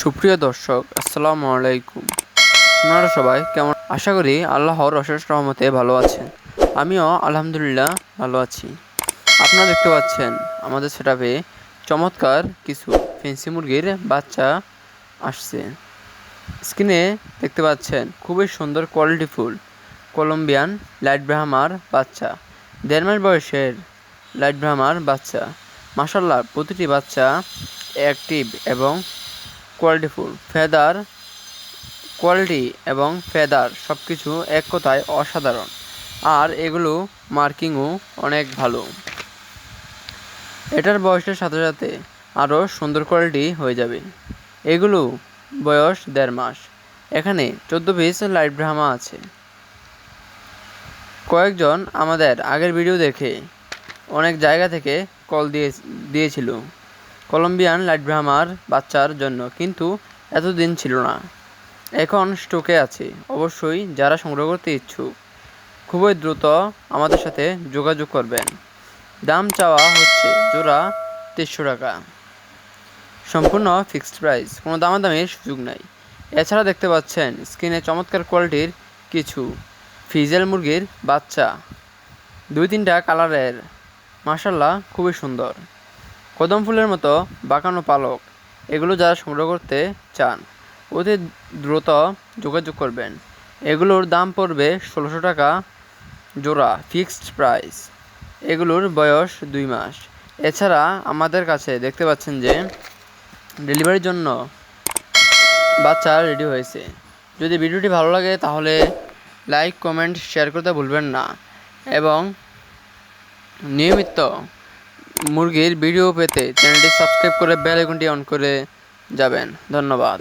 সুপ্রিয় দর্শক, আসসালামু আলাইকুম। আপনারা সবাই কেমন আশা করি আল্লাহর অশেষ রহমতে ভালো আছেন। আমিও আলহামদুলিল্লাহ ভালো আছি। আপনারা দেখতে পাচ্ছেন, আমাদের সেটাপে চমৎকার কিছু ফেন্সি মুরগির বাচ্চা আসছে। স্ক্রিনে দেখতে পাচ্ছেন, খুবই সুন্দর কোয়ালিটিফুল কলম্বিয়ান লাইট ব্রাহ্মার বাচ্চা। দেড় মাস বয়সের লাইট ব্রাহ্মার বাচ্চা। মাসাল্লাহ প্রতিটি বাচ্চা অ্যাক্টিভ এবং কোয়ালিটিফুল ফেদার কোয়ালিটি এবং ফেদার সব কিছু এক কথায় অসাধারণ। আর এগুলো মার্কিংও অনেক ভালো। এটার বয়সের সাথে সাথে আরও সুন্দর কোয়ালিটি হয়ে যাবে। এগুলো বয়স দেড় মাস। এখানে চোদ্দ পিস লাইট ব্রাহ্মা আছে। কয়েকজন আমাদের আগের ভিডিও দেখে অনেক জায়গা থেকে কল দিয়ে, দিয়েছিল। কলম্বিয়ান লাইট ব্রাহ্মার বাচ্চার জন্য কিন্তু এতদিন ছিল না। এখন স্টকে আছে। অবশ্যই যারা সংগ্রহ করতে ইচ্ছুক, খুবই দ্রুত আমাদের সাথে যোগাযোগ করবেন। দাম চাওয়া হচ্ছে জোড়া তেইশশো টাকা। সম্পূর্ণ ফিক্সড প্রাইস, কোনো দামাদামির সুযোগ নাই। এছাড়া দেখতে পাচ্ছেন স্ক্রিনে চমৎকার কোয়ালিটির কিছু ফিজেল মুরগির বাচ্চা। দুই তিনটা কালারের। মাসাল্লাহ খুবই সুন্দর। কদম ফুলের মতো বাঁকানো পালক, এগুলো যারা সংগ্রহ করতে চান, অতি দ্রুত যোগাযোগ করবেন। এগুলোর দাম পড়বে ষোলোশো টাকা জোড়া, ফিক্সড প্রাইস। এগুলোর বয়স দুই মাস। এছাড়া আমাদের কাছে দেখতে পাচ্ছেন যে ডেলিভারির জন্য বাচ্চা রেডি হয়েছে। যদি ভিডিওটি ভালো লাগে তাহলে লাইক, কমেন্ট, শেয়ার করতে ভুলবেন না। এবং নিয়মিত মুরগির ভিডিও পেতে চ্যানেলটি সাবস্ক্রাইব করে বেল অন করে যাবেন। ধন্যবাদ।